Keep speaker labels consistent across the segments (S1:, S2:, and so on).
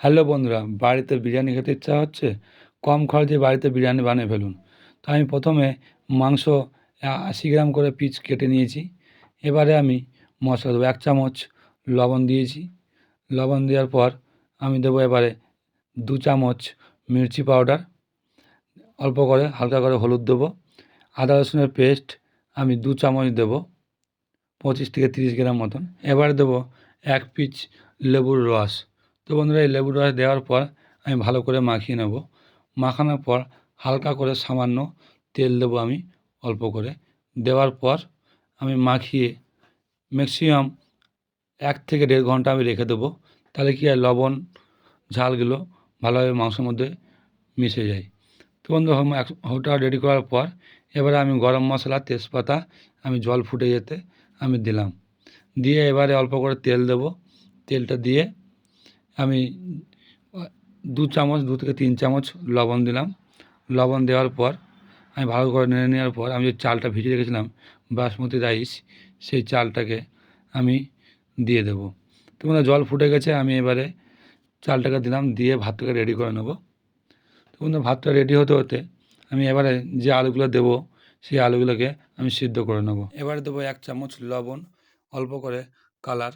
S1: Hello বন্ধুরা, বাড়িতে বিরিয়ানি খেতে ইচ্ছা হচ্ছে? কম খরচে বাড়িতে বিরিয়ানি বানিয়ে ফেলুন। তো আমি প্রথমে মাংস আশি গ্রাম করে পিচ কেটে নিয়েছি। এবারে আমি মশলা দেবো এক চামচ লবণ দিয়েছি। লবণ দেওয়ার পর আমি দেবো এবারে দু চামচ মির্চি পাউডার। অল্প করে হালকা করে হলুদ দেবো। আদা রসুনের পেস্ট আমি দু চামচ দেবো, পঁচিশ থেকে তিরিশ গ্রাম মতন। এবারে দেবো এক পিচ লেবুর রস। তো বন্ধুরা, এই লেবুর রস দেওয়ার পর আমি ভালো করে মাখিয়ে নেব। মাখানোর পর হালকা করে সামান্য তেল দেবো আমি অল্প করে। দেওয়ার পর আমি মাখিয়ে ম্যাক্সিমাম এক থেকে দেড় ঘণ্টা আমি রেখে দেবো। তাহলে কি হয়, লবণ, ঝালগুলো ভালোভাবে মাংসের মধ্যে মিশে যায়। তো বন্ধু ওটা রেডি করার পর এবারে আমি গরম মশলা, তেজপাতা আমি জল ফুটে যেতে আমি দিলাম। দিয়ে এবারে অল্প করে তেল দেবো। তেলটা দিয়ে আমি দু চামচ, দু থেকে তিন চামচ লবণ দিলাম। লবণ দেওয়ার পর, আমি ভালো করে নেড়ে নেওয়ার পর, আমি যে চালটা ভিজিয়ে রেখেছিলাম, বাসমতি রাইস, সেই চালটাকে আমি দিয়ে দেবো। তো বন্ধুরা জল ফুটে গেছে, আমি এবারে চালটাকে দিলাম, দিয়ে ভাতটাকে রেডি করে নেব। তো বন্ধুরা ভাতটা রেডি হতে হতে, আমি এবারে যে আলুগুলো দেবো, সেই আলুগুলোকে আমি সিদ্ধ করে নেব। এবারে দেবো এক চামচ লবণ, অল্প করে কালার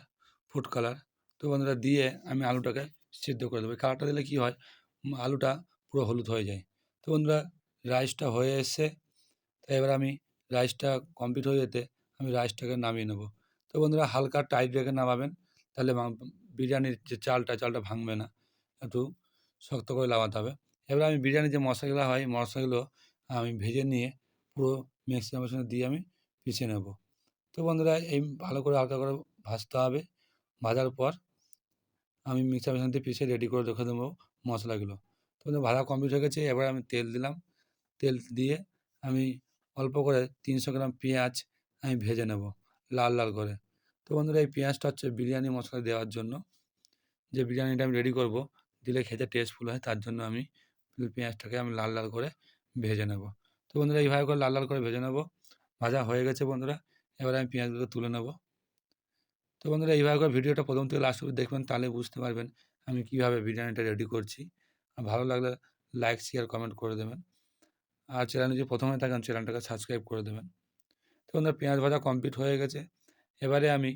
S1: ফুড কালার তো বন্ধুরা দিয়ে আমি আলুটাকে সিদ্ধ করে দেবো। কালারটা দিলে কী হয়? আলুটা পুরো হলুদ হয়ে যায়। তো বন্ধুরা রাইসটা হয়ে এসছে। তো এবার আমি রাইসটা কমপ্লিট হয়ে যেতে আমি রাইসটাকে নামিয়ে নেব। তো বন্ধুরা হালকা টাইট রেখে নামাবেন, তাহলে বিরিয়ানির যে চালটা চালটা ভাঙবে না। একটু শক্ত করে লাগাতে হবে। এবার আমি বিরিয়ানির যে মশলাগুলো হয় মশলাগুলো আমি ভেজে নিয়ে পুরো মিক্সচার মেশিনে দিয়ে আমি পিছিয়ে নেব। তো বন্ধুরা এই ভালো করে হালকা করে ভাজতে হবে। ভাজার পর আমি মিক্সার মেশিন দিয়ে পিষে রেডি করে রেখে দেবো মশলাগুলো। তো বন্ধুরা ভাজা কমপ্লিট হয়ে গেছে, এবার আমি তেল দিলাম। তেল দিয়ে আমি অল্প করে তিনশো গ্রাম পেঁয়াজ আমি ভেজে নেব লাল লাল করে। তো বন্ধুরা, এই পেঁয়াজটা হচ্ছে বিরিয়ানি মশলা দেওয়ার জন্য। যে বিরিয়ানিটা আমি রেডি করব, দিলে খেতে টেস্টফুল হয়, তার জন্য আমি পেঁয়াজটাকে আমি লাল লাল করে ভেজে নেব। তো বন্ধুরা, এইভাবে করে লাল লাল করে ভেজে নেব। ভাজা হয়ে গেছে বন্ধুরা, এবার আমি পেঁয়াজগুলো তুলে নেব। তো বন্ধুরা এইভাবে করে ভিডিওটা প্রথম থেকে লাস্ট অবধি দেখবেন, তাহলে বুঝতে পারবেন আমি কীভাবে বিরিয়ানিটা রেডি করছি। আর ভালো লাগলে লাইক শেয়ার কমেন্ট করে দেবেন। আর চ্যানেলে যদি প্রথমে থাকেন চ্যানেলটাকে সাবস্ক্রাইব করে দেবেন। তো বন্ধুরা পেঁয়াজ ভাজা কমপ্লিট হয়ে গেছে। এবারে আমি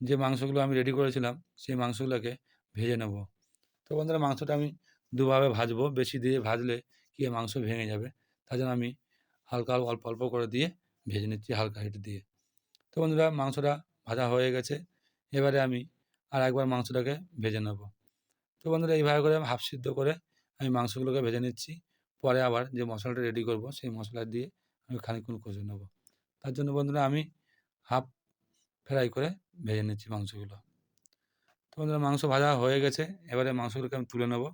S1: যে মাংসগুলো আমি রেডি করেছিলাম, সেই মাংসগুলোকে ভেজে নেব। তো বন্ধুরা মাংসটা আমি দুভাবে ভাজবো, বেশি দিয়ে ভাজলে কি মাংস ভেঙে যাবে। তার জন্য আমি হালকা অল্প অল্প করে দিয়ে ভেজে নিচ্ছি, হালকা হিট দিয়ে। তো বন্ধুরা মাংসটা ভাজা হয়ে গেছে। এবারে আমি আর একবার মাংসটাকে ভেজে নেব। তো বন্ধুরা, এইভাবে করে হাফ সিদ্ধ করে আমি মাংসগুলোকে ভেজে নিচ্ছি। পরে আবার যে মশলাটা রেডি করব, সেই মশলা দিয়ে আমি খানিকক্ষণ কষে নেব। তার জন্য বন্ধুরা, আমি হাফ ফ্রাই করে ভেজে নিচ্ছি মাংসগুলো। তো বন্ধুরা, মাংস ভাজা হয়ে গেছে। এবারে মাংসগুলোকে আমি তুলে নেব।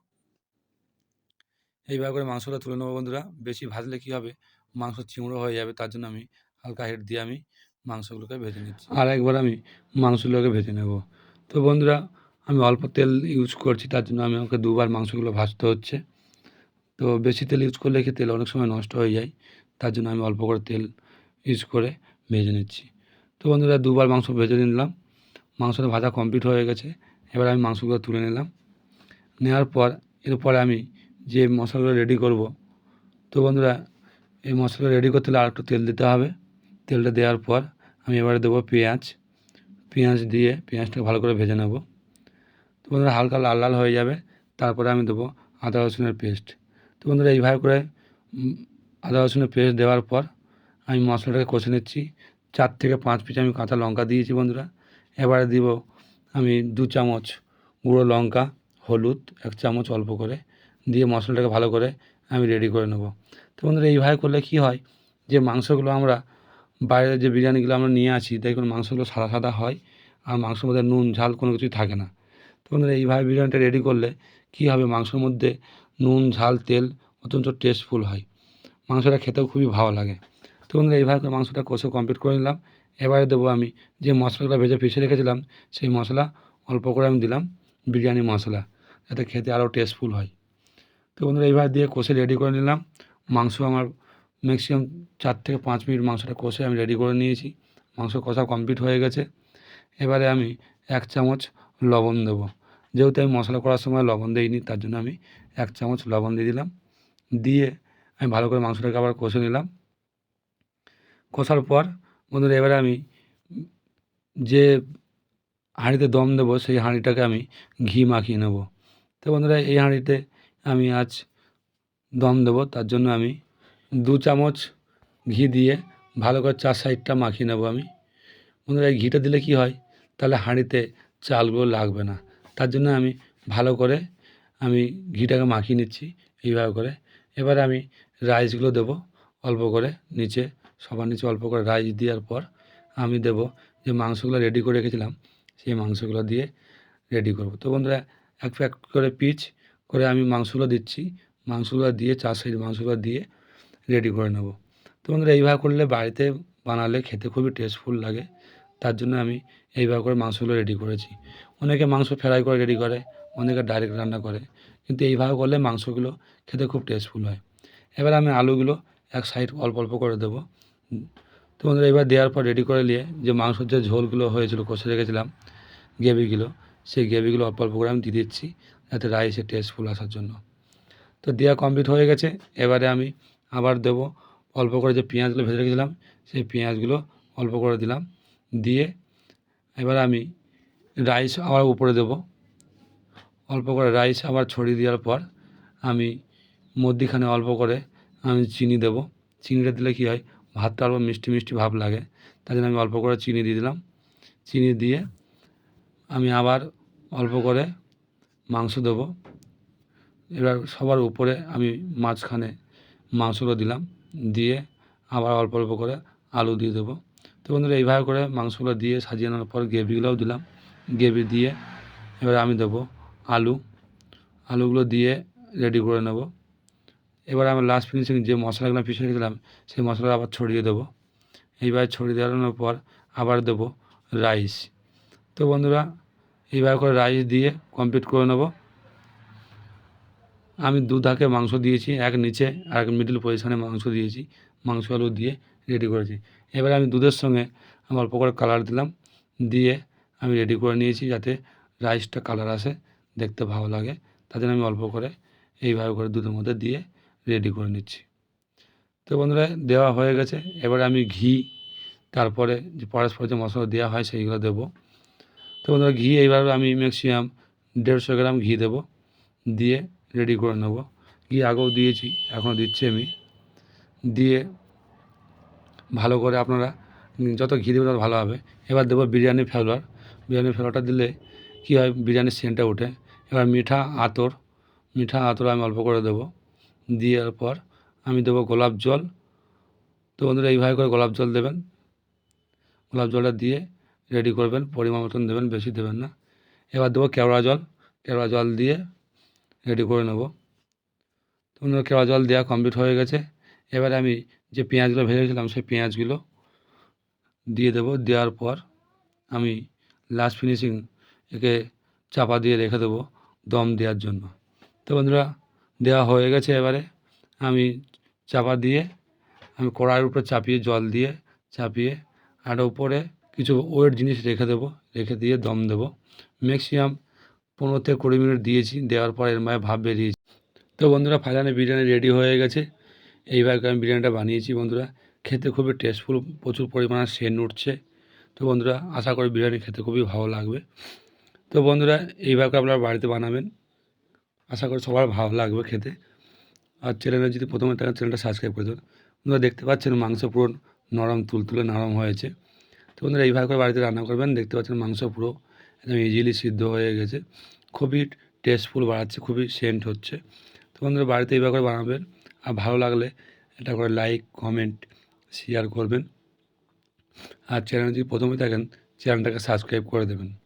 S1: এইভাবে করে মাংসগুলো তুলে নেব বন্ধুরা। বেশি ভাজলে কী হবে? মাংস চিমড়ো হয়ে যাবে। তার জন্য আমি হালকা হিট দিয়ে আমি মাংসগুলোকে ভেজে নিচ্ছি। আর একবার আমি মাংসগুলোকে ভেজে নেব। তো বন্ধুরা, আমি অল্প তেল ইউজ করছি, তার জন্য আমি আমাকে দুবার মাংসগুলো ভাজতে হচ্ছে। তো বেশি তেল ইউজ করলে কি তেল অনেক সময় নষ্ট হয়ে যায়, তার জন্য আমি অল্প করে তেল ইউজ করে ভেজে নিচ্ছি। তো বন্ধুরা, দুবার মাংস ভেজে নিলাম। মাংসটা ভাজা কমপ্লিট হয়ে গেছে। এবার আমি মাংসগুলো তুলে নিলাম। নেওয়ার পর, এরপরে আমি যে মশলাগুলো রেডি করব, তো বন্ধুরা, এই মশলা রেডি করতে হলে আর একটু তেল দিতে হবে। তেলটা দেওয়ার পর আমি এবারে দেবো পেঁয়াজ। পেঁয়াজ দিয়ে পেঁয়াজটাকে ভালো করে ভেজে নেব। তো বন্ধুরা, হালকা লাল লাল হয়ে যাবে। তারপরে আমি দেবো আদা, রসুনের পেস্ট। তো বন্ধুরা, এইভাবে করে আদা, রসুনের পেস্ট দেওয়ার পর আমি মশলাটাকে কষে নিচ্ছি। চার থেকে পাঁচ পিস আমি কাঁচা লঙ্কা দিয়েছি বন্ধুরা। এবারে দিব আমি দু চামচ গুঁড়ো লঙ্কা, হলুদ, এক চামচ অল্প করে দিয়ে মশলাটাকে ভালো করে আমি রেডি করে নেব। তো বন্ধুরা, এইভাবে করলে কী হয়? যে মাংসগুলো আমরা বাইরের যে বিরিয়ানিগুলো আমরা নিয়ে আসি, দেখুন মাংসগুলো সাদা সাদা হয় আর মাংসের মধ্যে নুন, ঝাল কোনো কিছুই থাকে না। তো বন্ধুরা, এইভাবে বিরিয়ানিটা রেডি করলে কী হবে? মাংসের মধ্যে নুন, ঝাল, তেল অত্যন্ত টেস্টফুল হয়। মাংসটা খেতেও খুবই ভালো লাগে। তো বন্ধুরা, এইভাবে করে মাংসটা কষে কমপ্লিট করে নিলাম। এবারে দেবো আমি যে মশলাগুলো ভেজে পিষে রেখেছিলাম, সেই মশলা অল্প করে আমি দিলাম, বিরিয়ানি মশলা, যাতে খেতে আরও টেস্টফুল হয়। তো বন্ধুরা, এইভাবে দিয়ে কষে রেডি করে নিলাম। মাংস আমার ম্যাক্সিমাম চার থেকে পাঁচ মিনিট মাংসটা কষে আমি রেডি করে নিয়েছি। মাংস কষা কমপ্লিট হয়ে গেছে। এবারে আমি এক চামচ লবণ দেবো। যেহেতু আমি মশলা করার সময় লবণ দিইনি, তার জন্য আমি এক চামচ লবণ দিয়ে দিলাম। দিয়ে আমি ভালো করে মাংসটাকে আবার কষে নিলাম। কষার পর বন্ধুরা, এবারে আমি যে হাঁড়িতে দম দেবো, সেই হাঁড়িটাকে আমি ঘি মাখিয়ে নেব। তো বন্ধুরা, এই হাঁড়িতে আমি আজ দম দেবো, তার জন্য আমি দু চামচ ঘি দিয়ে ভালো করে চার সাইডটা মাখিয়ে নেব আমি। বন্ধুরা, এই ঘিটা দিলে কি হয়? তাহলে হাঁড়িতে চালগুলো লাগবে না। তার জন্য আমি ভালো করে আমি ঘিটাকে মাখিয়ে নিচ্ছি এইভাবে করে। এবারে আমি রাইসগুলো দেবো অল্প করে নিচে, সবার নিচে অল্প করে রাইস দেওয়ার পর আমি দেব যে মাংসগুলো রেডি করে রেখেছিলাম, সেই মাংসগুলো দিয়ে রেডি করব। তো বন্ধুরা, এক প্যাক করে পিচ করে আমি মাংসগুলো দিচ্ছি। মাংসগুলো দিয়ে, চার সাইড মাংসগুলো দিয়ে রেডি করে নেব। তো বন্ধুরা, এইভাবে করলে বাড়িতে বানালে খেতে খুবই টেস্টফুল লাগে। তার জন্য আমি এইভাবে করে মাংসগুলো রেডি করেছি। অনেকে মাংস ফ্রাই করে রেডি করে, অনেকে ডাইরেক্ট রান্না করে। কিন্তু এইভাবে করলে মাংসগুলো খেতে খুব টেস্টফুল হয়। এবার আমি আলুগুলো এক সাইড অল্প অল্প করে দেবো। তো বন্ধুরা এবার দেওয়ার পর রেডি করে নিয়ে যে মাংসের যে ঝোলগুলো হয়েছিল, কষে রেখেছিলাম গ্রেভিগুলো, সেই গ্রেভিগুলো অল্প অল্প করে আমি দিয়ে দিচ্ছি যাতে রাইসে টেস্টফুল আসার জন্য। তো দেওয়া কমপ্লিট হয়ে গেছে। এবারে আমি আবার দেব। অল্প করে যে পেঁয়াজগুলো ভেজে রেখেছিলাম, সেই পেঁয়াজগুলো অল্প করে দিলাম। দিয়ে এবার আমি রাইস আবার উপরে দেব। অল্প করে রাইস আবার ছড়িয়ে দেওয়ার পর আমি মধ্যিখানে অল্প করে আমি চিনি দেব। চিনিটা দিলে কী হয়, ভাতটা অল্প মিষ্টি মিষ্টি ভাব লাগে, তাই জন্য আমি অল্প করে চিনি দিয়ে দিলাম। চিনি দিয়ে আমি আবার অল্প করে মাংস দেবো। এবার সবার উপরে আমি মাঝখানে মাংসগুলো দিলাম, দিয়ে আবার অল্প অল্প করে আলু দিয়ে দেবো। তো বন্ধুরা, এইভাবে করে মাংসগুলো দিয়ে সাজিয়ে নেওয়ার পর গ্রেভিগুলোও দিলাম। গ্রেভি দিয়ে এবার আমি দেবো আলু। আলুগুলো দিয়ে রেডি করে নেব। এবার আমি লাস্ট ফিনিশিং যে মশলাগুলো পিছিয়ে রেখেছিলাম, সেই মশলা আবার ছড়িয়ে দেবো। এইবার ছড়িয়ে দেওয়ানোর পর আবার দেবো রাইস তো বন্ধুরা, এইভাবে করে রাইস দিয়ে কমপ্লিট করে নেব। আমি দু ধাকে মাংস দিয়েছি, এক নিচে আর এক মিডিল পজিশনে মাংস দিয়েছি, মাংস আলু দিয়ে রেডি করেছি। এবার আমি দুধের সঙ্গে অল্প করে কালার দিলাম, দিয়ে আমি রেডি করে নিয়েছি যাতে রাইসটা কালার আসে, দেখতে ভালো লাগে। জন্য আমি অল্প করে এইভাবে করে দুধের মধ্যে দিয়ে রেডি করে নিচ্ছি। তো বন্ধুরা, দেওয়া হয়ে গেছে। এবারে আমি ঘি, তারপরে যে পরস্পর যে মশলা দেওয়া হয় সেইগুলো দেবো। তো বন্ধুরা, ঘি এইভাবে আমি ম্যাক্সিমাম দেড়শো গ্রাম ঘি দেবো, দিয়ে রেডি করে নেব। ঘি আগেও দিয়েছি এখনও দিচ্ছি আমি। দিয়ে ভালো করে আপনারা, যত ঘি দেবেন তত ভালো হবে। এবার দেবো বিরিয়ানি ফ্লেভার। বিরিয়ানি ফ্লেভারটা দিলে কী হয় বিরিয়ানির সেন্টটা ওঠে। এবার মিঠা আতর মিঠা আতর আমি অল্প করে দেবো। দেওয়ার পর আমি দেবো গোলাপ জল। তো বন্ধুরা, এইভাবে করে গোলাপ জল দেবেন। গোলাপ জলটা দিয়ে রেডি করবেন, পরিমাণ মতন দেবেন, বেশি দেবেন না। এবার দেবো কেওড়া জল। কেওড়া জল দিয়ে রেডি করে নেব। তো বন্ধুরা, কেওড়া জল দেওয়া কমপ্লিট হয়ে গেছে। এবারে আমি যে পেঁয়াজগুলো ভেজেছিলাম, সেই পেঁয়াজগুলো দিয়ে দেবো। দেওয়ার পর আমি লাস্ট ফিনিশিং একে চাপা দিয়ে রেখে দেবো দম দেওয়ার জন্য। তো বন্ধুরা, দেওয়া হয়ে গেছে এবারে। আমি চাপা দিয়ে, আমি কড়াইয়ের উপরে চাপিয়ে জল দিয়ে চাপিয়ে আর উপরে কিছু ওয়েট জিনিস রেখে দেবো। রেখে দিয়ে দম দেবো। ম্যাক্সিমাম পনেরো থেকে কুড়ি মিনিট দিয়েছি, দেওয়ার পর এর মায় ভাব বেরিয়েছি। তো বন্ধুরা, ফাইনালি বিরিয়ানি রেডি হয়ে গেছে। এইভাবে আমি বিরিয়ানিটা বানিয়েছি বন্ধুরা। খেতে খুবই টেস্টফুল প্রচুর পরিমাণে সেন্ট উঠছে। তো বন্ধুরা, আশা করি বিরিয়ানি খেতে খুবই ভালো লাগবে। তো বন্ধুরা এইভাবে আপনারা বাড়িতে বানাবেন। আশা করি সবার ভালো লাগবে খেতে। আর চ্যানেলে যদি প্রথমে থাকেন চ্যানেলটা সাবস্ক্রাইব করে দেবেন বন্ধুরা, দেখতে পাচ্ছেন মাংস পুরো নরম, তুলতুলে নরম হয়েছে। তো বন্ধুরা এইভাবে করে বাড়িতে রান্না করবেন। দেখতে পাচ্ছেন মাংস পুরো একদম ইজিলি সিদ্ধ হয়ে গেছে। খুবই টেস্টফুল বাড়াচ্ছে খুবই সেন্ট হচ্ছে। তো বন্ধুরা, বাড়িতে এইভাবে করে বানাবেন। আর ভালো লাগলে এটা করে লাইক কমেন্ট শেয়ার করবেন। আর চ্যানেল যদি প্রথমে থাকেন চ্যানেলটাকে সাবস্ক্রাইব করে দেবেন।